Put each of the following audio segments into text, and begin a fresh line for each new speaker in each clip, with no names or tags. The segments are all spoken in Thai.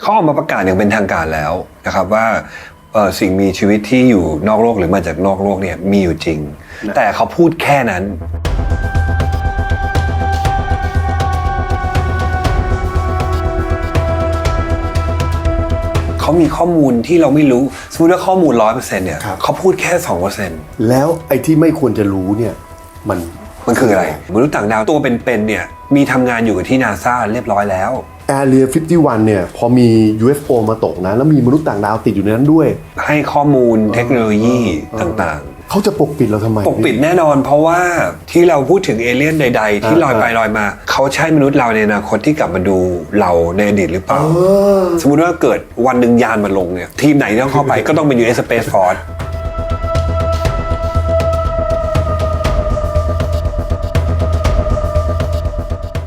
เขาออกมาประกาศอย่างเป็นทางการแล้วนะครับว่าเอ่อสิ่งมีชีวิตที่อยู่นอกโลกหรือมาจากนอกโลกเนี่ยมีอยู่จริง แต่เขาพูดแค่นั้น เขามีข้อมูลที่เราไม่รู้สมมติว่าข้อมูลร้อยเปอร์เซ็นต์เนี่ย
ครับ
เขาพูดแค่สองเปอร์เซ็นต์
แล้วไอ้ที่ไม่ควรจะรู้เนี่ยมัน
มันคืออะไรมนุษย์ต่างดาวตัวเป็นๆเนี่ยมีทำงานอยู่กับที่นาซาเรียบร้อยแล้ว
แอเรีย51 เนี่ย พอมี UFO มาตกนะ แล้วมีมนุษย์ต่างดาวติดอยู่ในนั้นด้วย
ให้ข้อมูลเทคโนโลยีต่าง
เขาจะปกปิดเราทำไม
ๆปกปิดแน่นอน เพราะว่าที่เราพูดถึงเอเลี่ยนใด ๆ ที่ลอยไปลอยมา เขาใช่มนุษย์เราในอนาคตที่กลับมาดูเราในอดีตหรือเปล่า
เออ
สมมุติว่าเกิดวันหนึ่งยานมาลงเนี่ยทีมไหนที่ต้องเข้าไปก็ต้องเป็น US Space Force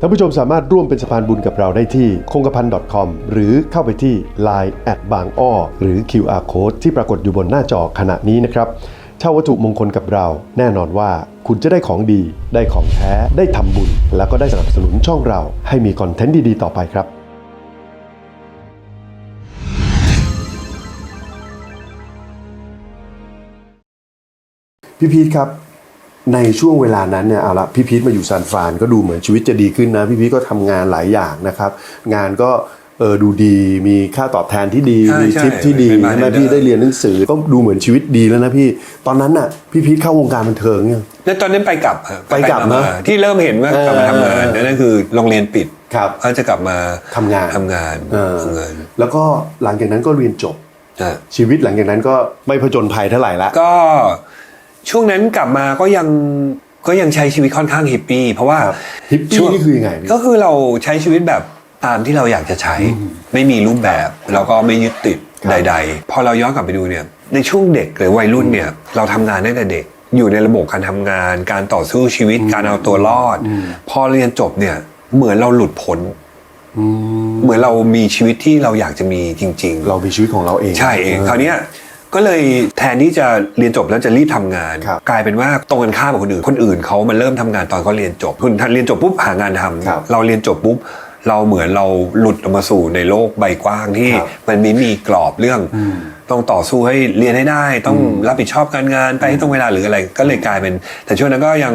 ท่านผู้ชมสามารถร่วมเป็นสะพานบุญกับเราได้ที่คงกระพัน .com หรือเข้าไปที่ Line แอดบางอ้อหรือ QR Code ที่ปรากฏอยู่บนหน้าจอขณะนี้นะครับเช่าวัตถุมงคลกับเรา แน่นอนว่าคุณจะได้ของดี ได้ของแท้ ได้ทำบุญ แล้วก็ได้สนับสนุนช่องเรา ให้มีคอนเทนต์ดี ๆ ต่อไปครับพี่พีทครับ ในช่วงเวลานั้นเนี่ยเอาละพี่พีทมาอยู่ซานฟรานก็ดูเหมือนชีวิตจะดีขึ้นนะพี่พีทก็ทำงานหลายอย่างนะครับ งานก็เออดูดีมีค่าตอบแทนที่ดี
ใช่
มี
ใช่
ทิปที่ดี
เป็น
ใช่ไหม
bartender
พี่ได้เรียนหนังสือก็ดูเหมือนชีวิตดีแล้วนะพี่ตอนนั้นน่ะพี่พีทเข้าวงการบันเทิงเนี่ย
แล้วตอนนั้นไปกลับฮะ
ไปกลับ
มา
นะ
ที่เริ่มเห็นว่ากลับมาทำงาน
เออ
นั่นคือโรงเรียนปิด
ครับ
เขาจะกลับมา
ทำงาน
ทำงาน
เออ
ทำงาน
แล้วก็หลังจากนั้นก็เรียนจบ
นะ
ชีวิตหลังจากนั้นก็ไม่ผจญภัยเท่าไหร่ละ
ก็ ช่วงนั้นกลับมาก็ยังก็ยังใช้ชีวิตค่อนข้างฮิปปี้เพราะว่า
ครับฮิปปี้
ช่วง
นี่คือยังไงพี่
ก็คือเราใช้ชีวิตแบบตามที่เราอยากจะใช้ ไม่มีรูปแบบเราก็ไม่ยึดติด
ครับ
ใด ๆ พอเราย้อนกลับไปดูเนี่ยในช่วงเด็กหรือวัยรุ่นเนี่ยเราทำงานตั้งแต่เด็ก อยู่ในระบบการทำงาน การต่อสู้ชีวิตการเอาตัวรอด พอเรียนจบเนี่ยเหมือนเราหลุดพ้น
อืม
เหมือนเรามีชีวิตที่เราอยากจะมีจริง ๆ
เรามีชีวิตของเราเอง
ใช่เองคราวเนี้ย ก็เลยแทนที่จะเรียนจบแล้วจะรีบทำงาน
ครับ
กลายเป็นว่าตรงกันข้ามกับคนอื่น คนอื่นเขามาเริ่มทำงานตอนเขาเรียนจบคุณทันเรียนจบปุ๊บหางานทำ
ครับ
เราเรียนจบปุ๊บเราเหมือนเราหลุดออกมาสู่ในโลกใบกว้างที่
ครับ
มันไม่มีกรอบเรื่องต้องต่อสู้ให้เรียนให้ได้ ต้องรับผิดชอบการงานไปให้ตรงเวลาหรืออะไรก็เลยกลายเป็น แต่ช่วงนั้นก็ยัง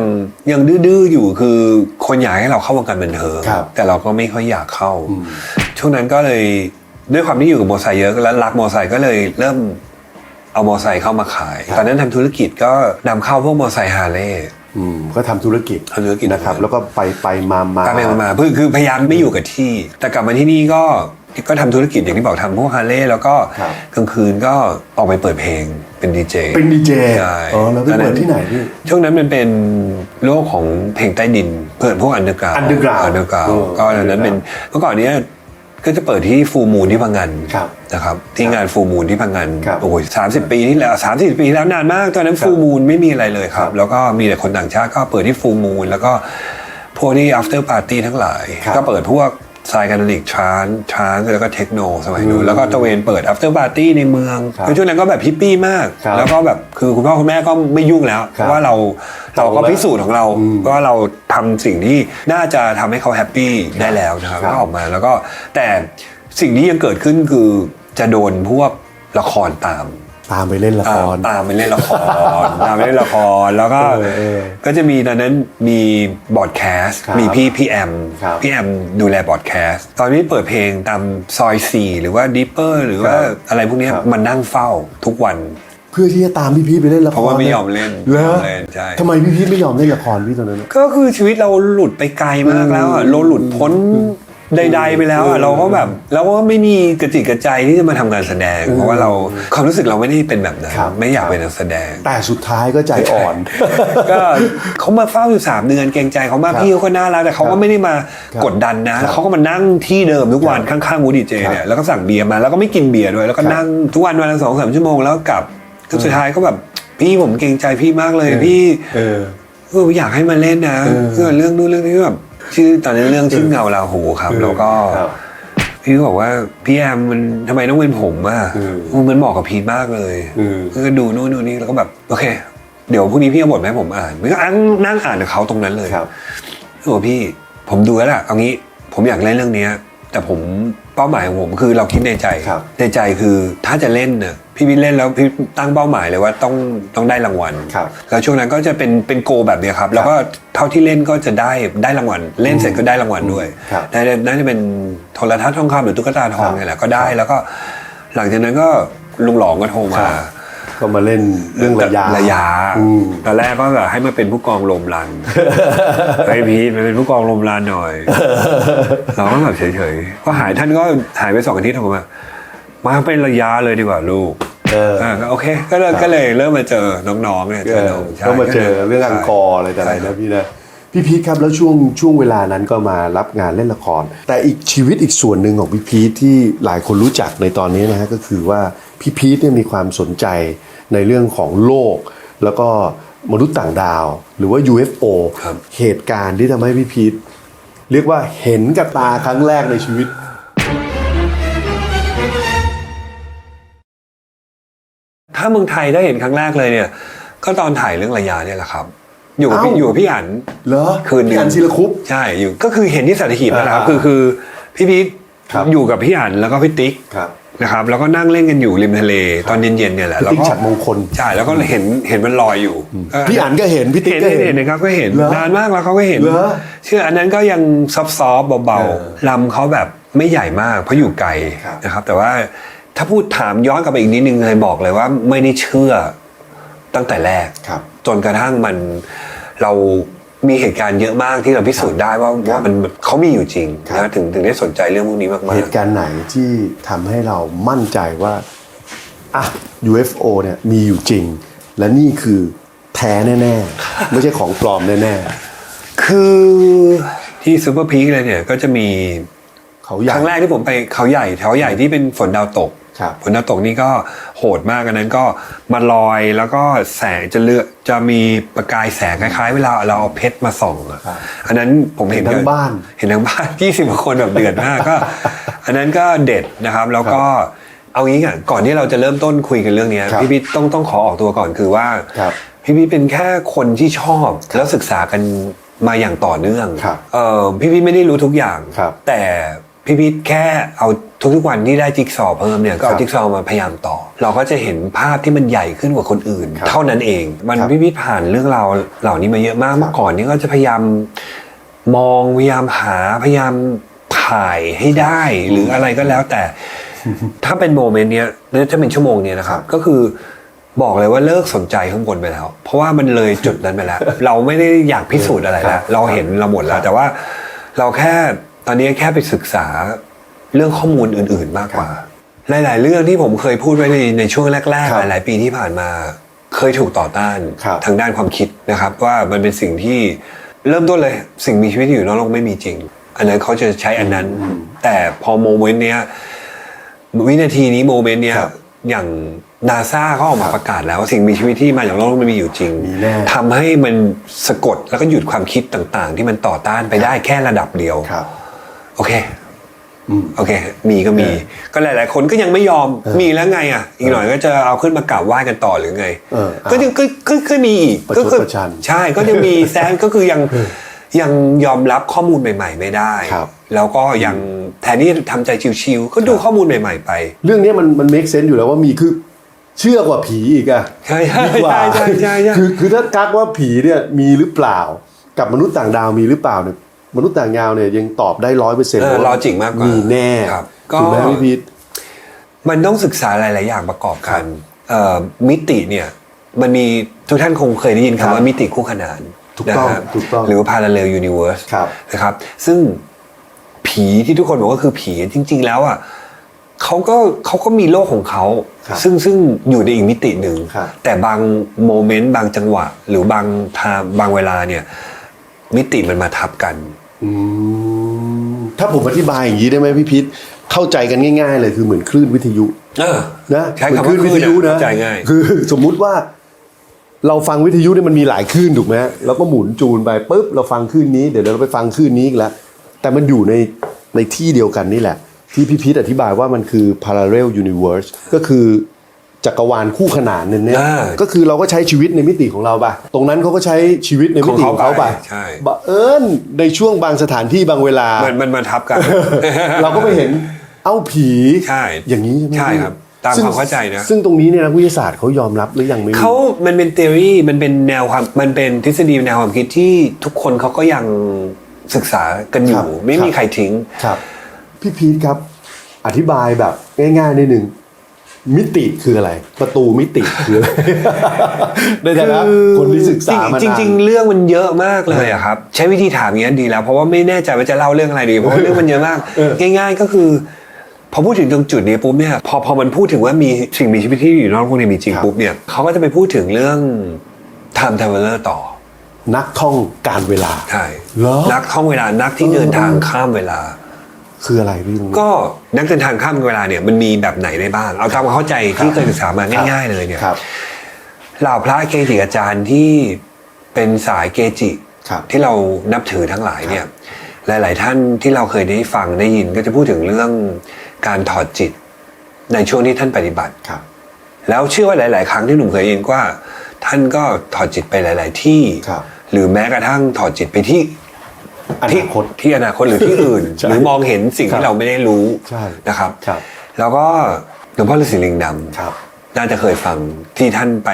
ยังดื้อๆอยู่คือคนอยากให้เราเข้าวงการบันเทิง
ครับ
แต่เราก็ไม่ค่อยอยากเข้า ช่วงนั้นก็เลยด้วยความที่อยู่กับมอเตอร์ไซค์เยอะและรักมอเตอร์ไซค์ก็เลยเริ่ม เอามอเตอร์ไซค์เข้ามาขาย
ครับ
ตอนนั้นทำธุรกิจก็นำเข้าพวกมอเตอร์ไซค์ฮาร์เลย์
อืมก็ทำธุรกิจ
ทำธุรกิจ
นะครับ แล้วก็ไปไปมามา
การไปมาๆคือคือพยายามไม่อยู่กับที่ แต่กลับมาที่นี่ก็ก็ทำธุรกิจอย่างที่บอกทำพวกฮาร์เลย์แล้วก็
ครับ
กลางคืนก็ออกไปเปิดเพลงเป็นดีเจ
เป็นดีเจ
ใช่
อ๋อแล้วไป
ตอนนั้
เปิ
น
ดที่ไหนพี่
ช่วงนั้นมันเป็นโลกของเพลงใต้ดิน เปิดพวกอันเดอร์กราว
Underground
อันเดอร์กราว
เออ
ก็ตอนนั้นเป็นเมื่อก่อนเนี้ย ก็จะเปิดที่ฟูมูลที่พังงาน
ครับ
นะครับที่งานฟูมูลที่พังงาน
ครับ
โอ้ยสามสิบปีที่แล้วสามสิบปีที่แล้วนานมาก ตอนนั้น
ครับ
ฟูมูลไม่มีอะไรเลยค
ครั
รับ
บ
แล้วก็มีแต่คนต่างชาติก็เปิดที่ฟูมูลแล้วก็พวกที่ after party ทั้งหลาย
ครับ
ก็เปิดพวก ไซการลิกทรานทรานแล้วก็เทคโนสมัยนู้
อื
น
ม
แล้วก็ตะเวนเปิด after party ในเมือง
ครับ
คือช่วงนั้นก็แบบฮิปปี้มาก
ครับ
แล้วก็แบบคือคุณพ่อคุณแม่ก็ไม่ยุ่งแล้ว
ครับ
ว่าเราเราก็
โตแล้ว
พิสูจน์ของเรา
อืม
ว่าเราทำสิ่งที่น่าจะทำให้เขาแฮปปี้ได้แล้วนะครับ
ครับ
ก็ออกมาแล้วก็แต่สิ่งที่ยังเกิดขึ้นคือจะโดนพวกละครตาม
ตามไปเล่นละคร
ตามไปเล่นละคร ตามไปเล่นละคร แล้วก็
เออเออ
ก็จะมีตอนนั้นมีบอดแคสต์
ครับ
มีพี่พี่แอม
ครับ
พี่แอมดูแลบอดแคสต์ตอนนี้เปิดเพลงตามซอยสี่หรือว่าดิปเปอร์หรือว่า
ครับ
อะไรพวกเนี้ย
ครับ
มันนั่งเฝ้าทุกวัน
เพื่อที่จะตามพี่พีทไปเล่นละคร
เพราะว่าไม่ยอมเล่น
เหรอ
ไม่ยอมเล่นใช่
ทำไมพี่พีทไม่ยอมเล่นละครพี่ตอนนั้นน่ะ
ก็คือชีวิตเราหลุดไปไกลมากแล้วอะเราหลุดพ้น ใด ๆ ไปแล้วอะเราก็แบบเราก็ไม่มีกระจิตกระใจที่จะมาทำงานแสดง เพราะว่าเราความรู้สึกเราไม่ได้เป็นแบบนั้น
ครับ
ไม่อยากเป็นนักแสดง
แต่สุดท้ายก็ใจอ่อน
ก็เขามาเฝ้าอยู่สามเดือนเกรงใจเขามาก
ครับ
พี่เขาก็น่ารักแต่เขา
ครั
ก็
บ
ไม่ได้มา
ครับ
กดดันนะ
ครับ
เขาก็มานั่งที่เดิมทุกวัน
ครับ
ข้างๆวูดีเจ
ครับ
เนี่ยแล้วก็สั่งเบียร์มาแล้วก็ไม่กินเบียร์ด้วยแล้วก็
ครับ
นั่งทุกวันวันละสองสามชั่วโมงแล้วกลับก็สุดท้ายก็แบบไปพี่ผมเกรงใจพี่มากเลยพี่
เออ
เอออยากให้มาเล่นนะ
เออ
เพื่อเรื่องนู้นเรื่องนี้แบบ ชื่อตอนนี้เรื่องชื่อเงาลาหูครับ แล้วก็
ครับ
พี่ก็บอกว่าพี่แอมมันทำไมต้องเป็นผมอะ
เออ
มันเหมาะกับพีทมากเลย
เออ
ก็ดูนู่นดูนี่แล้วก็แบบโอเค เดี๋ยวพรุ่งนี้พี่เอาบทมาให้ผมอ่านมันก็นั่งนั่งอ่านกับเขาตรงนั้นเลย
ครับ
โอ้พี่ผมดูแล้วล่ะเอางี้ผมอยากเล่นเรื่องเนี้ย แต่ผมเป้าหมายของผมคือเราคิดในใจ
ครับ
ในใจคือถ้าจะเล่นเนี่ย พี่วิทย์เล่นแล้วพี่ตั้งเป้าหมายเลยว่าต้องต้องได้รางวัล
ครับ
แล้วช่วงนั้นก็จะเป็นเป็นโกแบบเนี้ยครับ แล้วก็เท่าที่เล่นก็จะได้ได้รางวัล เล่นเสร็จก็ได้รางวัลด้วย
ครับ
ได้น่าจะเป็นโทรทัศน์ทองคำหรือตุ๊กตาทอง
ครับ
นี่แหละก็ได้แล้วก็ หลังจากนั้นก็ลุงหลองก็โทรมา
ก็มาเล่นเรื่องระยะ
ระยะ
อืม
ตอนแรกก็แบบให้มาเป็นผู้กองลมรันไอพีทมาเป็นผู้กองลมรันหน่อย เราก็แบบเฉยๆ ก็หายท่านก็หายไปสองอาทิตย์โทรมา มาเป็นระยะเลยดีกว่าลูก
เออ
อ่าก็โอเคก็เลยก็เลยเริ่มมาเจอน้องๆเนี่ยเจ
เอ
อ
อ
น้องใช่
ก็มาเจอเรื่องอังกอร์อะไรแต่อะไรนะพี่นะพี่พีทครับแล้วช่วงช่วงเวลานั้นก็มารับงานเล่นละคร แต่อีกชีวิตอีกส่วนหนึ่งของพี่พีทที่หลายคนรู้จักในตอนนี้นะฮะก็คือว่าพี่พีทเนี่ยมีความสนใจในเรื่องของโลก แล้วก็มนุษย์ต่างดาว หรือว่า UFO
ครับ
เหตุการณ์ที่ทำให้พี่พีทเรียกว่าเห็นกับตาครั้งแรกในชีวิต
ถ้าเมืองไทยได้เห็นครั้งแรกเลยเนี่ย ก็ตอนถ่ายเรื่องระยะเนี่ยแหละครับ อยู่กับพี่
เอ้า
อยู่กับพี่อัน
เหรอ
คืนหนึ
พี่
ง
อันศิลคุป
ใช่อยู่ก็คือเห็นที่สัตหีบนั่นแหละครับ
อ่า
คือคือพี่พีท
ครับ
อยู่กับพี่อันแล้วก็พี่ติ๊ก
ครับ
นะครับแล้วก็นั่งเล่นกันอยู่ริมทะเลตอนเย็นๆเนี่ยแหละ
พี่
แล้ว
ติ๊ก
ก็
ฉัดมงคล
ใช่แล้วก็เห็นเห็นมันลอยอยู่เพี่
อันก็เห็นพี่ติ๊ก
เห็น
ก็
เห็น
เห็น
เห็นนะครับก็เห็น
เหรอนา
นมากแล้วเขาก็เห็น
เหรอ
เชื่ออันนั้นก็ยังซอฟต์ๆเบา
เออ
ๆลำเขาแบบไม่ใหญ่มากเพราะอยู่ไกล
ครับ
นะครับแต่ว่า ถ้าพูดถามย้อนกลับไปอีกนิดนึงเลยบอกเลยว่าไม่ได้เชื่อตั้งแต่แรก
ครับ
จนกระทั่งมันเรามีเหตุการณ์เยอะมากที่เราพิสูจน์ได้ว่าว่ามันเขามีอยู่จริง
ครับ
นะถึงถึงได้สนใจเรื่องพวกนี้มาก
เหตุการณ์ไหนที่ทำให้เรามั่นใจว่าอะ UFO เนี่ยมีอยู่จริง และนี่คือแท้แน่ๆ ไม่ใช่ของปลอมแน่
ๆคือที่ซูเปอร์พีคเลยเนี่ยก็จะมี
ๆเขาใหญ่
ครั้งแรกที่ผมไปเขาใหญ่แถวใหญ่ที่เป็นฝนดาวตก
ครับ
ฝนดาวตกนี่ก็โหดมากอันนั้นก็มาลอยแล้วก็แสงจะเลือกจะมีประกายแสงคล้ายๆ เวลาเราเอาเพชรมาส่องอะ
ครับ
อันนั้นผมเห็น
เห็นทั้งบ้าน
เห็นทั้งบ้านยี่สิบกว่าคนแบบเดือดมากก็ อันนั้นก็เด็ดนะครับ แล้วก็เอางี้ก่อนก่อนที่เราจะเริ่มต้นคุยกันเรื่องเนี้ย
ครับ
พี่พี่ต้องต้องขอออกตัวก่อนคือว่า
ครับ
พี่พี่เป็นแค่คนที่ชอบแล้วศึกษากันมาอย่างต่อเนื่อง
ครับ
เออพี่พี่ไม่ได้รู้ทุกอย่าง
ครับ
แต่ พี่พีทแค่เอาทุกๆวันที่ได้จิ๊กซอว์เพิ่มเนี่ยก็
ค
เอา
รับ
จิ๊กซอว์มาพยายามต่อ เราก็จะเห็นภาพที่มันใหญ่ขึ้นกว่าคนอื่น
ครับ
เท่านั้นเอง มัน
ครับ
พี่พีทผ่านเรื่องราวเหล่านี้มาเยอะมากเมื่อก่อนนี้ก็จะพยายามมองพยายามหาพยายามถ่ายให้ได้หรืออะไรก็แล้วแต่ ถ้าเป็นโมเมนต์เนี้ยหรือถ้าเป็นชั่วโมงเนี้ยนะครับ ก็คือบอกเลยว่าเลิกสนใจข้างบนไปแล้ว เพราะว่ามันเลยจุดนั้นไปแล้ว เราไม่ได้อยากพิสูจน์อะไร
ครั
แล้
บ
วเราเห็นเราหมดแล้
ครั
ว
บ
แต่ว่าเราแค่ ตอนนี้แค่ไปศึกษาเรื่องข้อมูลอื่น ๆ มากกว่า หลาย ๆ เรื่องที่ผมเคยพูดไว้ในในช่วงแรก
ครับ
ๆหลายๆปีที่ผ่านมา เคยถูกต่อต้าน
ครับ
ทางด้านความคิดนะครับ ว่ามันเป็นสิ่งที่เริ่มต้นเลยสิ่งมีชีวิตที่อยู่นอกโลกไม่มีจริง อันนั้นเขาจะใช้อันนั้น แต่พอโมเมนต์เนี้ยวินาทีนี้โมเมนต์เนี้ย
ครับ
อย่างนาซาเขาออกมาประกาศแล้วว่าสิ่งมีชีวิตที่มาจากโลกมันมีอยู่จริง
มีแน่
ทำให้มันสะกดแล้วก็หยุดความคิดต่างๆ ที่มันต่อต้านไปได้แค่ระดับเดียว
ครับ
โอเค
อืม
โอเค มีก็มี
เออ
ก็หลาย ๆ คนก็ยังไม่ยอม
เออ
มีแล้วไงอะ อีกหน่อยก็จะเอาขึ้นมากราบไหว้กันต่อหรือไง
เออ
ก็ยังก็ก็ก็มีอีก
ประชด
ก็คื
ประชัน
ใช่ก็ยังมีแซนก็คือยังยังยอมรับข้อมูลใหม่ ๆ ไม่ได้
ครับ
แล้วก็ยังแทนที่จะทำใจชิวๆก็ดูข้อมูลใหม่ ๆ ไป
เรื่องนี้มันมัน make sense อยู่แล้วว่ามีคือเชื่อกว่าผีอีกอะ
ใช่ใช่
ดีกว่า
ใช่ใช่ใช่
คือคือถ้ากักว่าผีเนี่ยมีหรือเปล่า กับมนุษย์ต่างดาวมีหรือเปล่าเนี่ย มนุษย์ต่างดาวเนี่ยยังตอบได้ร้อยเปอร์เซ็นต์
เออ logic มากกว่ามี
แน่
ครับก็
ถูกไหมพี่พีท
มันต้องศึกษาหลาย ๆ อย่างประกอบกันเอ่อมิติเนี่ยมันมีทุกท่านคงเคยได้ยิน
ครับ
คำว่ามิติคู่ขนาน
ถูกต้อง
นะฮะ
ถูกต้อง
หรือว่า parallel universe
ครับ
นะครับ ซึ่งผีที่ทุกคนบอกว่าคือผีจริง ๆ แล้วอะเขาก็เขาก็มีโลกของเขา
ครับ
ซึ่งซึ่งอยู่ในอีกมิติหนึ่ง
ครับ
แต่บางโมเมนต์บางจังหวะ หรือบางทางบางเวลาเนี่ยมิติมันมาทับกัน
อืม ถ้าผมอธิบายอย่างนี้ได้ไหมพี่พีทเข้าใจกันง่าย ๆ เลยคือเหมือนคลื่นวิทยุ
เออ
นะ
ใช้
เหมือน
คำ
คลื่
ว่าน
วิทยุนะ
เข้าใจง่าย
คือสมมุติว่า เราฟังวิทยุเนี่ยมันมีหลายคลื่นถูกไหมฮะเราก็หมุนจูนไปปุ๊บเราฟังคลื่นนี้เดี๋ยวเราไปฟังคลื่นนี้อีกแล้วแต่มันอยู่ในในที่เดียวกันนี่แหละ ที่พี่พีทอธิบายว่ามันคือ parallel universe ก็คือ จักรวาลคู่ขนานนั่นเนี่ย
อ่า
ก็คือเราก็ใช้ชีวิตในมิติของเราไปตรงนั้นเขาก็ใช้ชีวิตในมิติของเขาไป
ของเขาไปใช่
บังเอิญในช่วงบางสถานที่บางเวลา
มันมันมาทับกัน
เราก็ไปเห็นเอ้าผี
ใช่
อย่างนี้ใช่ไหม
ใช่ครับตาม
ซึ่ง
ความเข้าใจนะ
ซึ่งตรงนี้เนี่ยนักวิทยาศาสตร์เขายอมรับหรือยังไม่รู้
เขามันเป็น theory มันเป็นแนวความ มันเป็นทฤษฎีแนวความคิดที่ทุกคนเขาก็ยังศึกษากันอ
ครั
ยู่
บ
ไม่มี
ครับ
ใครทิ้ง
ครับ พี่พีทครับ อธิบายแบบง่ายๆนิดหนึ่ง มิติคืออะไร ประตูมิติคืออะไรในฐานะคนที่ศึกษามา
จริง
นาน
จริงๆเรื่องมันเยอะมากเลยอะครับ ใช้วิธีถามอย่างนี้ยดีแล้ว เพราะว่าไม่แน่ใจว่าจะเล่าเรื่องอะไรดี เพราะว่าเรื่องมันเยอะมาก
เออ
ง่าย ๆ ก็คือ พอพูดถึงตรงจุดนี้ปุ๊บเนี่ยพอพอมันพูดถึงว่ามีสิ่งมีชีวิตที่อยู่นอกโลกนี้มีจริง
ครับ
ปุ๊บเนี่ยเขาก็จะไปพูดถึงเรื่อง time traveler ต่อ
นักท่องการเวลา
ใช่
เหรอ
นักท่องเวลานักที่เดินทางข้ามเวลา
คืออะไรพี่ลุง
ก็นักเดินทางข้ามเวลาเนี่ยมันมีแบบไหนได้บ้าง เอาตามความเข้าใจที่เคยศึกษามาง่าย ๆ เลยเนี่ย
ครับ
เหล่าพระเกจิอาจารย์ที่เป็นสายเกจิ
ครับ
ที่เรานับถือทั้งหลายเนี่ย หลาย ๆ ท่านที่เราเคยได้ฟังได้ยินก็จะพูดถึงเรื่องการถอดจิต ในช่วงที่ท่านปฏิบัติ
ครับ
แล้วเชื่อว่าหลาย ๆ ครั้งที่หนุ่มเคยยินว่า ท่านก็ถอดจิตไปหลาย ๆ ที่
ครับ
หรือแม้กระทั่งถอดจิตไปที่
อ
ที่
นาคต
ที่อนาคตหรือที่อื่น
ใช่
หรือมองเห็นสิ่ง
ครับ
ที่เราไม่ได้รู้
ใช่
นะครับ
ครับ
แล้วก็หลวงพ่อฤาษีลิงดำ
ครับ
น่าจะเคยฟังที่ท่านไป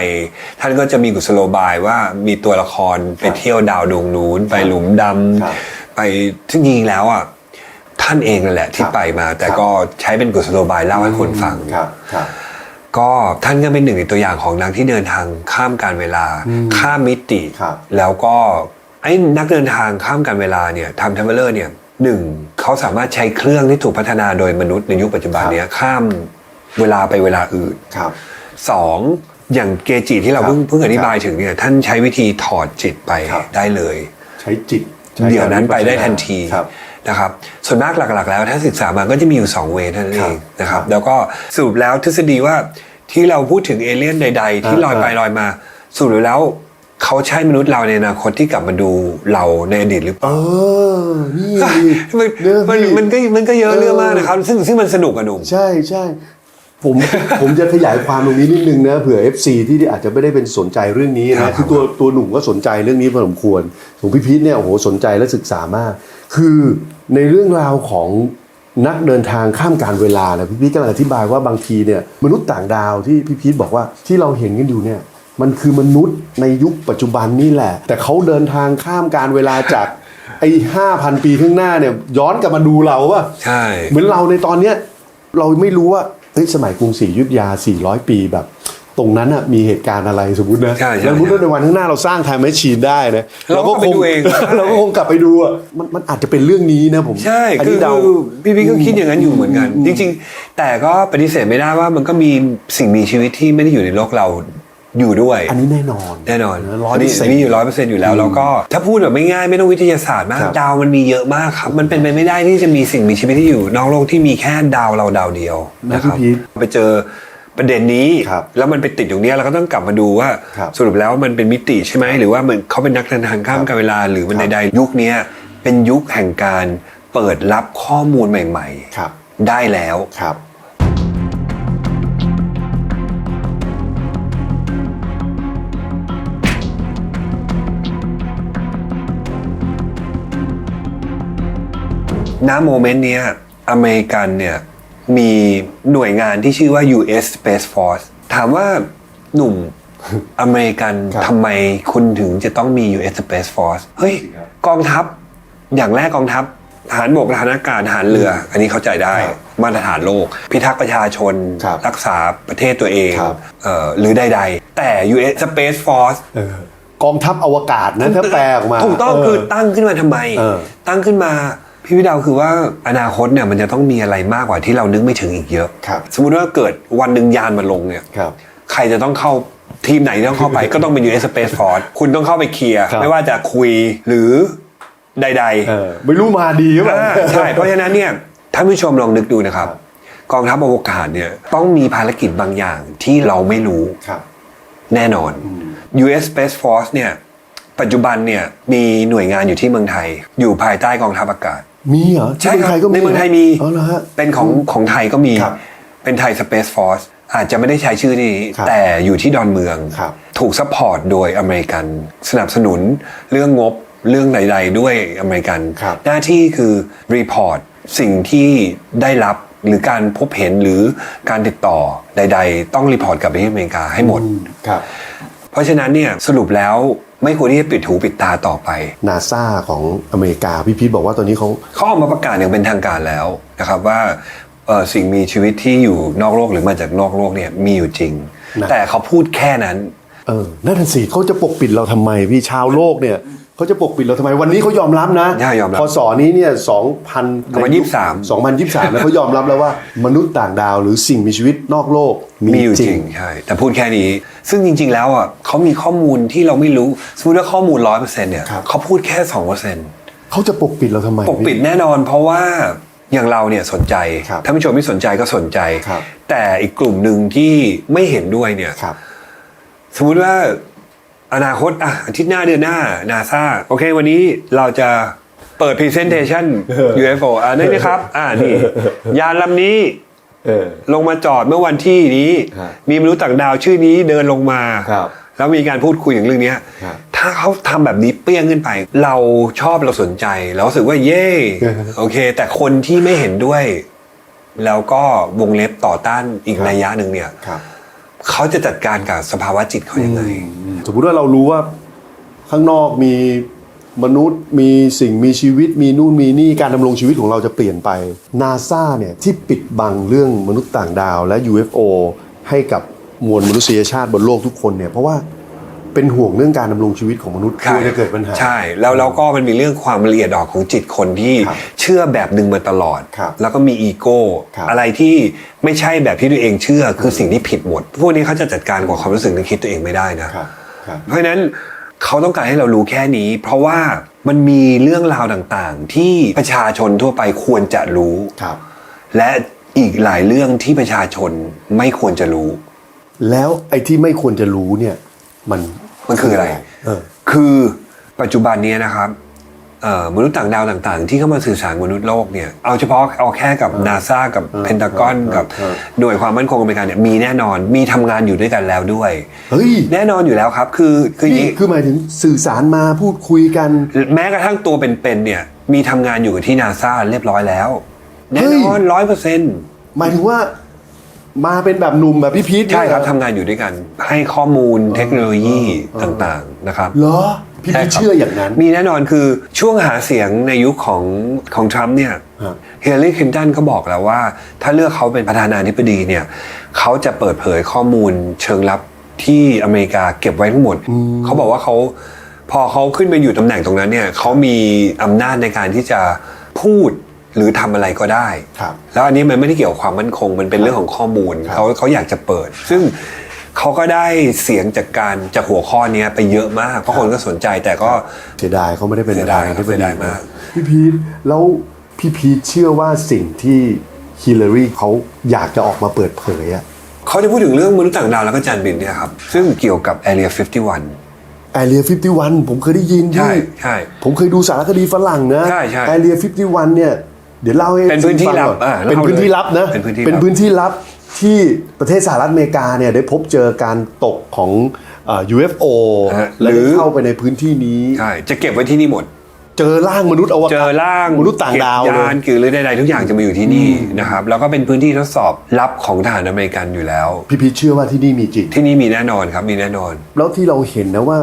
ท่านก็จะมีกุศโลบายว่ามีตัวละครไปเที่ยวดาวดวงนู้นไปหลุมด
ครับำ
ไปซึ่งจริงๆแล้วอะท่านเองนั่นแหละที่
ครับ
ไปมา แต่
ครับ
ก็ใช้เป็นกุศโลบายเล่าให้คนฟัง
ครับครับ
ก็ท่านก็เป็นหนึ่งในตัวอย่างของนักที่เดินทางข้ามการเวลา ข้ามมิติ
ครับ
แล้วก็ ไอ้นักเดินทางข้ามการเวลาเนี่ยทำทัมเบลเลอร์เนี่ยหนึ่งเขาสามารถใช้เครื่องที่ถูกพัฒนาโดยมนุษย์ในยุคปัจจุบันเนี้ยข้ามเวลาไปเวลาอื่น
ครับ
สองอย่างเกจิที่เรา
ครับ
เพิ่งเพิ่งอธิบาย
ครับ
ถึงเนี่ยท่านใช้วิธีถอดจิตไป
ครับ
ได้เลย
ใช้จิตใช้
เดี๋ยวนั้นไปได้ทันที
ครับ
นะครับส่วนมากหลักๆ แล้วถ้าศึกษามาก็จะมีอยู่2เวย์เท่านั้น
ครั
เอบงนะค
ครับ
รับแล้วก็สรุปแล้วทฤษฎีว่าที่เราพูดถึงเอเลี่ยนใด ๆ ที่
อ่า
ลอยไป
อ่า
ลอยมาสรุปแล้ว เขาใช่มนุษย์เราในอนาคตที่กลับมาดูเราในอดีตหรือเป
เอ
ล่า
อนี่
มัน
เนอะ
มัน
พี่
มันก็มันก็เยอะ
เออ
เรื่องมากนะครับ ซึ่งซึ่งมันสนุกอะหนุ่ม
ใช่ใช่ผมผมจะขยายความตรงนี้นิดนึงนะเผื่อ FC ที่อาจจะไม่ได้เป็นสนใจเรื่องนี้
ครั
นะ
บ
คือตัวตัวหนุ่มก็สนใจเรื่องนี้พอสมควรของพี่พีทเนี่ยโอ้โหสนใจและศึกษามาก คือในเรื่องราวของนักเดินทางข้ามการเวลานะพี่พีทกำลังอธิบายว่าบางทีเนี่ยมนุษย์ต่างดาวที่พี่พีทบอกว่าที่เราเห็นกันอยู่เนี่ย มันคือมนุษย์ในยุคปัจจุบันนี่แหละ แต่เขาเดินทางข้ามการเวลาจากไอ้ห้าพันปีข้างหน้าเนี่ย ย้อนกลับมาดูเราว่า
ใช่
เหมือนเราในตอนเนี้ยเราไม่รู้ว่าเฮ้ยสมัยกรุงศรีอยุธยา 400 ปีแบบ ตรงนั้นอะมีเหตุการณ์อะไรสมมตินะ
ใช่ใช่
แล้วสมมติว่าในวันข้างหน้าเราสร้างไทม์แมชชีนได้นะ
เราก็
ค
ไปดูเอง
เราก็คงกลับไปดูอะมันมันอาจจะเป็นเรื่องนี้นะผม
ใช่
อัน
คือ
นี้เดา
คือพี่พี่ก็คิดอย่างนั้นอยู่เหมือนกัน จริง ๆ แต่ก็ปฏิเสธไม่ได้ว่ามันก็มีสิ่งมีชีวิตที่ไม่ได้อยู่ในโลกเรา อยู่ด้วย
อันนี้แน่นอน
แน่นอน
ร้อยเปอร์เซ็นต์
มีอยู่ร้อยเปอร์เซ็นต์อยู่แล้วแล้วก็ถ้าพูดแบบไม่ง่ายไม่ต้องวิทยาศาสตร์มาก
ครับ
ดาวมันมีเยอะมากครับ มันเป็นไปไม่ได้ที่จะมีสิ่งมีชีวิตที่อยู่ นอกโลกที่มีแค่ดาวเราดาวเดียว
นะ
นะค
พี่
รับ
พีท
ไปเจอประเด็นนี้
ครับ
แล้วมันไปติดอยู่เนี้ยเราก็ต้องกลับมาดูว่า
ครับ
สรุปแล้วมันเป็นมิติใช่ไหมหรือว่ามันเขาเป็นนักเดินทางข้ามการเวลาหรือมัน
ครับ
ใดๆยุคเนี้ยเป็นยุคแห่งการเปิดรับข้อมูลใหม่
ครับ
ๆได้แล้ว ณโมเมนต์เนี้ยอเมริกันเนี่ยมีหน่วยงานที่ชื่อว่า U.S. Space Force ถามว่าหนุ่มอเมริกัน
ครับ
ทำไมคุณถึงจะต้องมี U.S. Space Force เฮ้ย
ครับ
กองทัพ อย่างแรกกองทัพทหารบกทหารอากาศทหารเรือ อันนี้เข้าใจได้
ครับ
มาตรฐานโลก พิทักษ์ประชาชน
ครับ
รักษาประเทศตัวเอง
ครับ
เอ่อหรือใดๆ แต่ U.S. Space Force
เออกองทัพอวกาศนะถ้าแปลออกมา
ถูกต้อง
เคื
อตั้งขึ้นมาทำไม
เออ
ตั้งขึ้นมา พี่วิดาวคือว่าอนาคตเนี่ยมันจะต้องมีอะไรมากกว่าที่เรานึกไม่ถึงอีกเยอะ
ครับ
สมมุติว่าเกิดวันหนึ่งยานมาลงเนี่ย
ครับ
ใครจะต้องเข้าทีมไหนที่ต้องเข้าไป ก็ต้องเป็น US Space Force คุณต้องเข้าไปเคลียร์
ครับ
ไม่ว่าจะคุยหรือใด
เออไม่รู้มาดีหรือ
ๆ
เปล่า
อ่าใช่ เพราะฉะนั้นเนี่ยท่านผู้ชมลองนึกดูนะครับ กองทัพอวกาศเนี่ยต้องมีภารกิจบางอย่างที่เราไม่รู้
ครับ
แน่นอน US Space Force เนี่ยปัจจุบันเนี่ยมีหน่วยงานอยู่ที่เมืองไทย อยู่ภายใต้กองทัพอากาศ
มีเหรอที่
ใช่
เมือง
ค
ไท
รับ
ยก็มี
ในเมืองไทยมี
อ๋อเหรอฮะ
เป็นของของไทยก็มี
ครับ
เป็นไทย Space Force อาจจะไม่ได้ใช้ชื่อนี้
ครับ
แต่อยู่ที่ดอนเมือง
ครับ
ถูกซัพพอร์ตโดยอเมริกัน สนับสนุนเรื่องงบเรื่องใดๆด้วยอเมริกัน
ครับ
หน้าที่คือรีพอร์ตสิ่งที่ได้รับหรือการพบเห็นหรือการติดต่อใด ๆ ต้องรีพอร์ตกลับไปที่อเมริกาให้หมด
ครับ
เพราะฉะนั้นเนี่ยสรุปแล้ว ไม่ควรที่จะปิดหูปิดตาต่อไป
นาซาของอเมริกาพี่พีทบอกว่าตอนนี้เขา
เขาออกมาประกาศอย่างเป็นทางการแล้วนะครับว่าเอ่อสิ่งมีชีวิตที่อยู่นอกโลกหรือมาจากนอกโลกเนี่ยมีอยู่จริง
นะ
แต่เขาพูดแค่นั้น
เออนั่นนะสิเขาจะปกปิดเราทำไมพี่ชาวโลกเนี่ย เขาจะปกปิดเราทำไมวันนี้เขายอมรับนะ
ใช่ยอมรับ
พศนี้เนี่ยสองพัน
2023
สองพันยี่สิบสามแล้วเขายอมรับแล้วว่ามนุษย์ต่างดาวหรือสิ่งมีชีวิตนอกโลก
มีอยู่จริงใช่แต่พูดแค่นี้ ซึ่งจริง ๆ แล้วอะเขามีข้อมูลที่เราไม่รู้สมมติว่าข้อมูลร้อยเปอร์เซ็นต์เนี่ย
ครับ
เขาพูดแค่สองเปอร์เซ็นต์
เขาจะปกปิดเราทำไม
ปกปิดแน่นอน เพราะว่าอย่างเราเนี่ยสนใจ
ครับ
ถ้าผู้ชมไม่สนใจก็สนใจ
ครับ
แต่อีกกลุ่มหนึ่งที่ไม่เห็นด้วยเนี่ย
ครับ
สมมุติว่า อนาคตอะอาทิตย์หน้าเดือนหน้านาซาโอเค วันนี้เราจะเปิด Presentation UFO อ่านี่นะครับ อ่านี่ ยานลำนี้
เออ
ลงมาจอดเมื่อวันที่นี้
ครับ
มีมนุษย์ต่างดาวชื่อนี้เดินลงมา
ครับ
แล้วมีการพูดคุยอย่างเรื่องเนี้ย
ครับ
ถ้าเขาทำแบบนี้เปี้ยงขึ้นไป เราชอบเราสนใจเรารู้สึกว่าเย่โอเค แต่คนที่ไม่เห็นด้วย แล้วก็วงเล็บต่อต้านอีก
ครับ
นัยยะหนึ่งเนี่ย
ครับ
เขาจะจัดการกับสภาวะจิตเขายังไง
สมมติว่าเรารู้ว่าข้างนอกมีมนุษย์มีสิ่งมีชีวิตมีนู่นมีนี่การดำรงชีวิตของเราจะเปลี่ยนไปนาซาเนี่ยที่ปิดบังเรื่องมนุษย์ต่างดาวและ UFO ให้กับมวลมนุษยชาติบนโลกทุกคนเนี่ยเพราะว่า เป็นห่วงเรื่องการดำรงชีวิตของมนุษย์กลัวจะเกิดปัญหา
ใช่แล้วแล้วก็มันมีเรื่องความละเอียดอ่อนของจิตคนที่
ครับ
เชื่อแบบหนึ่งมาตลอด
ครับ
แล้วก็มีอีโก้
ครับ
อะไรที่ไม่ใช่แบบที่ตัวเองเชื่อคือสิ่งที่ผิดหมด พวกนี้เขาจะจัดการกับความรู้สึกนึกคิดตัวเองไม่ได้นะ
ครับครับ
เพราะฉะนั้นเขาต้องการให้เรารู้แค่นี้ เพราะว่ามันมีเรื่องราวต่างๆ ที่ประชาชนทั่วไปควรจะรู้
ครับ
และอีกหลายเรื่องที่ประชาชนไม่ควรจะรู้
แล้วไอ้ที่ไม่ควรจะรู้เนี่ย มัน
มันคืออะไร
เออ
คือปัจจุบันเนี้ยนะครับเอ่อมนุษย์ต่างดาวต่างๆ ที่เข้ามาสื่อสารกับมนุษย์โลกเนี่ยเอาเฉพาะเอาแค่กับนาซากับ
เออ
เพนทากอน
เออ
กับ
เออ
หน่วยความมั่นคงอเมริกันเนี่ยมีแน่นอนมีทำงานอยู่ด้วยกันแล้วด้วย
เฮ้ย
แน่นอนอยู่แล้วครับ คือคืออย่าง
นี่
นี้
คือหมายถึงสื่อสารมาพูดคุยกัน
แม้กระทั่งตัวเป็นๆเนี่ยมีทำงานอยู่กับที่นาซาเรียบร้อยแล้วแน่
เฮ้
น
ย
อนร้อยเปอร์เซ็นต์
หมายถึงว่า มาเป็นแบบหนุ่มแบบพี่พีท
ใช่ครับ
เนี่ยเหอ
ทำงานอยู่ด้วยกัน ให้ข้อมูลเทคโนโลยีต่างๆนะครับ
เหรอพี่
ใช่
พีท
ครับ
เชื่ออย่างนั้น
มีแน่นอนคือช่วงหาเสียงในยุคของของทรัมป์เนี่ย
ฮะ
เฮเลรีคลินตันก็บอกแล้วว่า ถ้าเลือกเขาเป็นประธานาธิบดีเนี่ยเขาจะเปิดเผยข้อมูลเชิงลับที่อเมริกาเก็บไว้ทั้งหมด เขาบอกว่าเขาพอเขาขึ้นไปอยู่ตำแหน่งตรงนั้นเนี่ยเขามีอำนาจในการที่จะพูด หรือทำอะไรก็ได้
ครับ
แล้วอันนี้มันไม่ได้เกี่ยวกับความมั่นคง มันเป็นเรื่องของข้อมูล
ครับ
เขาเขาอยากจะเปิด ซึ่งเขาก็ได้เสียงจากการจากหัวข้อเนี้ยไปเยอะมากเพราะคนก็สนใจแต่ก็
เสียดายเขาไม่ได้เป็น
เสียดาย
ประธนธิบ
เสียดายมาก
พี่พีทแล้วพี่พีทเชื่อว่าสิ่งที่ฮิลลารีเขาอยากจะออกมาเปิดเผยอะ
เขาจะพูดถึงเรื่องมนุษย์ต่างดาวแล้วก็จานบินเนี่ยครับซึ่งเกี่ยวกับ Area 51
แอเรีย51 ผมเคยได้ยิน
ใช่
พี่
ใช่
ผมเคยดูสารคดีฝรั่งนะ
ใช่ใช่
แอเรีย51 เนี่ย เดี๋ยวเล่าให้
เป็นพื้นที่
ฟัง
ลับ
ก่อน
อ่า
เป็น
เล่า
พื้นที่
เลย
ลับนะ
เป็นพื้นที่
เป็น
ลับ
พื้นที่ลับที่ประเทศสหรัฐอเมริกาเนี่ยได้พบเจอการตกของเอ่อ UFO
ฮะ
แล้ว
หรื
ได้
อ
เข้าไปในพื้นที่นี้
ใช่จะเก็บไว้ที่นี่หมด
เจอร่างมนุษย์อวกาศ
เจอร่าง
มนุษย์ต่างดาว
เก็บ
เลย
ยานคือหรือใดๆทุกอย่างจะมาอยู่ที่นี่นะครับแล้วก็เป็นพื้นที่ทดสอบลับของทหารอเมริกันอยู่แล้ว
พี่พีชเชื่อว่าที่นี่มีจริง
ที่นี่มีแน่นอนครับมีแน่นอน
แล้วที่เราเห็นนะว่า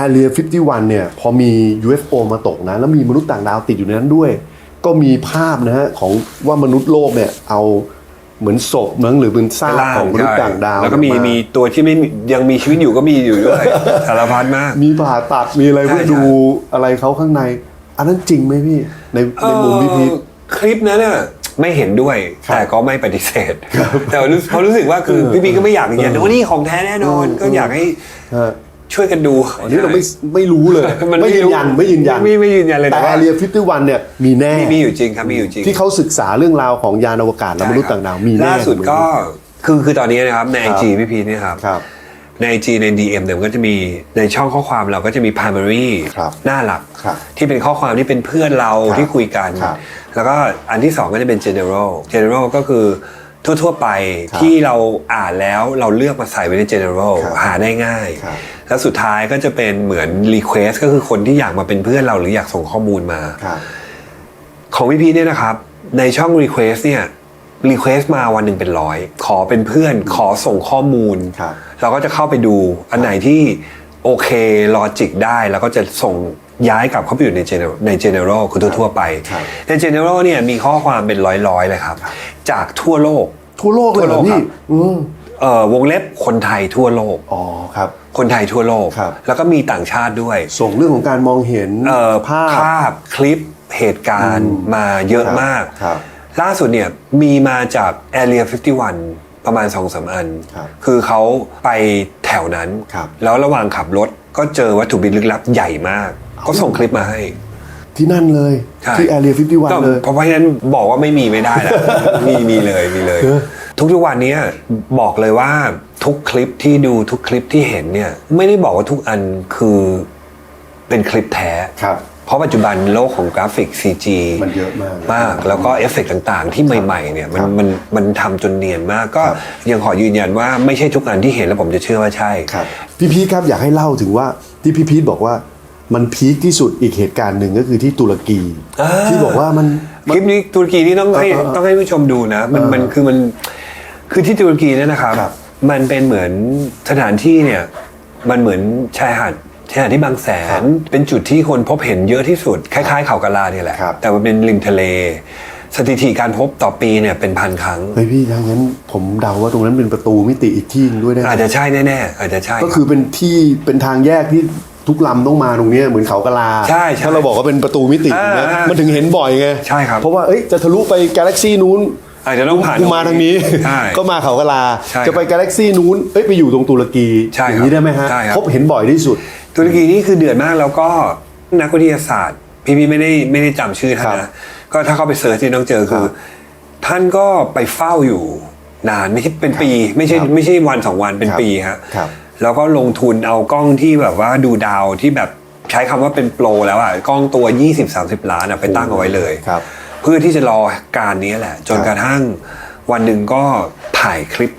Area 51 เนี่ยพอมี UFO มาตกนะ แล้วมีมนุษย์ต่างดาวติดอยู่ในนั้นด้วย ก็มีภาพนะฮะของว่ามนุษย์โลกเนี่ยเอาเหมือนศพมั้งหรือเป็นซากของมนุษย์ต่างดาว
แล้วก็มีามีตัวที่ไม่มียังมีชีวิตอยู่ก็มีอยู่ด้วยสารพัดมาก
มีผ่าตัดมีอะไร
ใช่
เพื่อ
ใช่
ดูอะไรเขาข้างใน อันนั้นจริงไหมพี่ในในมุมพี่พีช
เอ่อคลิปนั้นน่ะไม่เห็นด้วย
ครับ
แต่ก็ไม่ปฏิเสธแต่ว่ารู้เขารู้สึกว่าคือ
เออ
พี่พีก็ไม่อยากยืนยันว่านี่ของแท้แน่นอนก็อยากให้
ฮะ
ช่วยกันดู
อันนี้เราไม่ไม่รู้เลย
มัน
ไม่ยืนยันไม่ยืนยัน
ไม่ไม่ยืนยันเลย
แต่
แต่ว่า
Area 51เนี่ยมีแน่
มีมีอยู่จริงครับมีอยู่จริง
ที่เขาศึกษาเรื่องราวของยานอวกาศและมนุษย์ต่างดาวมีแน่
ล่าสุดก็คือคือตอนนี้นะครับในไอ
ครับ
จีพี่พีเนี่ยครับ
ครับ
ใน G ใน DM เนี่ยมันก็จะมีในช่องข้อความเราก็จะมี primary
ครับ
หน้าหลัก
ครับ
ที่เป็นข้อความที่เป็นเพื่อนเรา
ครับ
ที่คุยกัน
ครับ
แล้วก็อันที่สองก็จะเป็น general general ก็คือ ทั่ว ๆ ไป
ครับ
ที่เราอ่านแล้วเราเลือกมาใส่ไว้ใน general
ครับ
หาได้ง่าย
ครับ
แล้วสุดท้ายก็จะเป็นเหมือน request ก็คือคนที่อยากมาเป็นเพื่อนเราหรืออยากส่งข้อมูลมา
ครับ
ของพี่พีชเนี่ยนะครับ ในช่อง request เนี่ย request มาวันหนึ่งเป็นร้อย ขอเป็นเพื่อนขอส่งข้อมูล
ครับ
เราก็จะเข้าไปดูอันไหนที่โอเคลอจิกได้ แล้วก็จะส่ง ย้ายกลับเข้าไปอยู่ใน general ใน general คือทั่วๆไป
ครับ
ใน general เนี่ยมีข้อความเป็นร้อยๆเลยครับ จากทั่วโลก
ทั่วโลกเลยเหรอ
ทั่วโลก
พี่
ครับ
อืม
เอ่อวงเล็บคนไทยทั่วโลก
อ๋อครับ
คนไทยทั่วโลก
ครับ
แล้วก็มีต่างชาติด้วย
ส่งเรื่องของการมองเห็น
เอ่อ
ภาพ
ภาพคลิปเหตุการณ์มาเยอะ
ครับ
มาก
ครับ
ล่าสุดเนี่ยมีมาจาก Area 51 ประมาณ2อสอัน
ครับ
คือเขาไปแถวนั้น
ครับ
แล้วระหว่างขับรถก็เจอวัตถุบินลึกลับใหญ่มาก ก็ส่งคลิปมาให้
ที่นั่นเลย
ใช่
ที่แอเรีย
ก็
51เลย
เพราะฉะนั้นบอกว่าไม่มีไม่ได้แล้วมีมีเลยมีเลย
เออ
ทุกๆวันเนี้ยบอกเลยว่าทุกคลิปที่ดูทุกคลิปที่เห็นเนี่ย ไม่ได้บอกว่าทุกอันคือเป็นคลิปแท้
ครับ
เพราะปัจจุบันโลกของกราฟิก CG
มันเยอะมาก
มาก แล้วก็เอฟเฟกต์ต่างๆ ที่ใหม่ๆเนี่ยมัน
ครับ
มันมันทำจนเนียนมากก็
ครับ
ยังขอยืนยันว่าไม่ใช่ทุกอันที่เห็นแล้วผมจะเชื่อว่าใช่
ครับพี่พีทครับอยากให้เล่าถึงว่าที่พี่พีทบอกว่า มันพีคที่สุดอีกเหตุการณ์หนึ่งก็คือที่ตุรกี
อ่า
ที่บอกว่ามัน
คลิปนี้ตุรกีนี่ต้องให้
เออเออ
ต้องให้ผู้ชมดูนะ มัน
เออ
มันคือมันคือที่ตุรกีเนี่ยนะครับ
ครับ
มันเป็นเหมือนสถานที่เนี่ยมันเหมือนชายหาดชายหาดที่บางแส
ครั
น
บ
เป็นจุดที่คนพบเห็นเยอะที่สุด คล้ายๆเขากะลาเนี่ยแหละ
ครับ
แต่มันเป็นริมทะเล สถิติการพบต่อปีเนี่ยเป็นพันครั้ง
เฮ้ยพี่ถ้างั้นผมเดาว่าตรงนั้นเป็นประตูมิติอีกที่หนึงด้วยได้ไหม
อาจจะใช่แน่ๆอาจจะใช่
ก็คือเป็นที่เป็นทางแยกที่ ทุกลำต้องมาตรงเนี้ยเหมือนเขากะลา
ใช่ใช่
ถ้าเราบอกว่าเป็นประตูมิติ
อ่า
นะ
อ่ามั
มันถึงเห็นบ่อยไง
ใช่ครับ
เพราะว่าเอ้ยจะทะลุไปกาแล็กซี่นู้น
อาจจะต้องผ่าน
กูมาทางนี้
ใช่
ก็มาเขากะลา
ใช่ครับ
จะไปกาแล็กซี่นู้นเอ้ยไปอยู่ตรงตุรกี
ใช่
อ
ครับ
ย่างนี้ได้ไหมฮะ
ใช่ครับ
พบเห็นบ่อยที่สุด
ตุรกีนี่คือเดือดมากแล้วก็นักวิทยาศาสตร์ พี่พี่ไม่ได้ไม่ได้จำชื่อท่าน
ครั
นะ
บ
ก็ถ้าเข้าไปเสิร์ชที่ต้องเจอคือ
ครับ
ท่านก็ไปเฝ้าอยู่นานไม่ใช่เป็นปี ไม่ใช่
ครับ
ไม่ใช่วันสองวันเป็น
ครับ
ปีฮะ
ครับ
แล้วก็ลงทุนเอากล้องที่แบบว่าดูดาวที่แบบใช้คำว่าเป็นโปรแล้วอะกล้องตัว 20-30 ล้านอะไปตั้งเอาไว้เลย
ครับ
เพื่อที่จะรอการนี้แหละ จน
ครับ
กระทั่งวันหนึ่งก็ถ่ายคลิป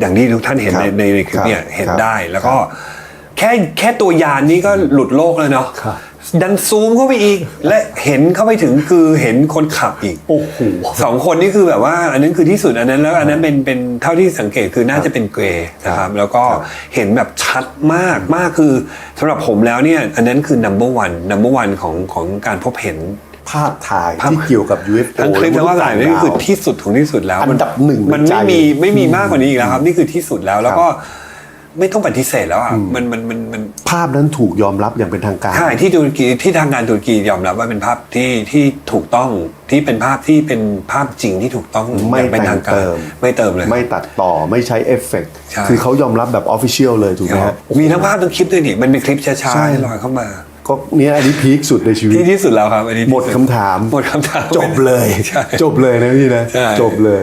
อย่างที่ทุกท่านเห็น
ครับ
ในในในคลิปเนี่ย
ครับ
เห็น
ครับ
ได้แล้วก็แค่แค่ตัวยานนี้ก็หลุดโลกแล้วเนาะ
ครับ
ดันซูมเข้าไปอีก และเห็นเข้าไปถึงคือเห็นคนขับอีก
โอ้โห
สองคนนี่คือแบบว่า อันนั้นคือที่สุดอันนั้นแล้วอันนั้นเป็นเป็นเท่าที่สังเกตคือน่าจะเป็นเกรย์นะครับแล้วก็
ครับ
เห็นแบบชัดมากมากคือสำหรับผมแล้วเนี่ยอันนั้นคือ number one number one ของของการพบเห็น
ภาพถ่าย
ภาพ
ที่เกี่ยวกับ UFO
ทั้งคลิปทั้งว่าถ่ายนี่คือที่สุดของที่สุดแล้ว
อันดับหนึ่ง
มัน
ในใจ
ไม่มีไม่มีมากกว่านี้อีกแล้วครับ นี่คือที่สุดแล้วแล้วก็ไม่ต้องปฏิเสธแล้วอะมันมันมันมัน
ภาพนั้นถูกยอมรับอย่างเป็นทางการ
ใช่ที่ตุรกีที่ทางการตุรกียอมรับว่าเป็นภาพที่ที่ถูกต้องที่เป็นภาพที่เป็นภาพจริงที่ถูกต้อง
ไม่
อย่างเป็นทางการ
แต่งเติม
ไม่เติมเลย
ไม่ตัดต่อไม่ใช้เอฟเฟกต์
ใช่
คือเขายอมรับแบบออฟฟิเชียลเลยถูกไหมฮะ
มีทั้งภาพทั้งคลิปด้วยนี่มันเป็นคลิปช้า
ใช่
ๆลอยเข้ามา
ก็เนี่ยอันนี้พีคสุดในชีวิต
ที่ที่สุดแล้วครับอันนี้ที่
หมด
สุ
คำถาม
หมดคำถาม
จบเลย
ใช่
จบเลยนะพี่นะ
ใช่
จบเลย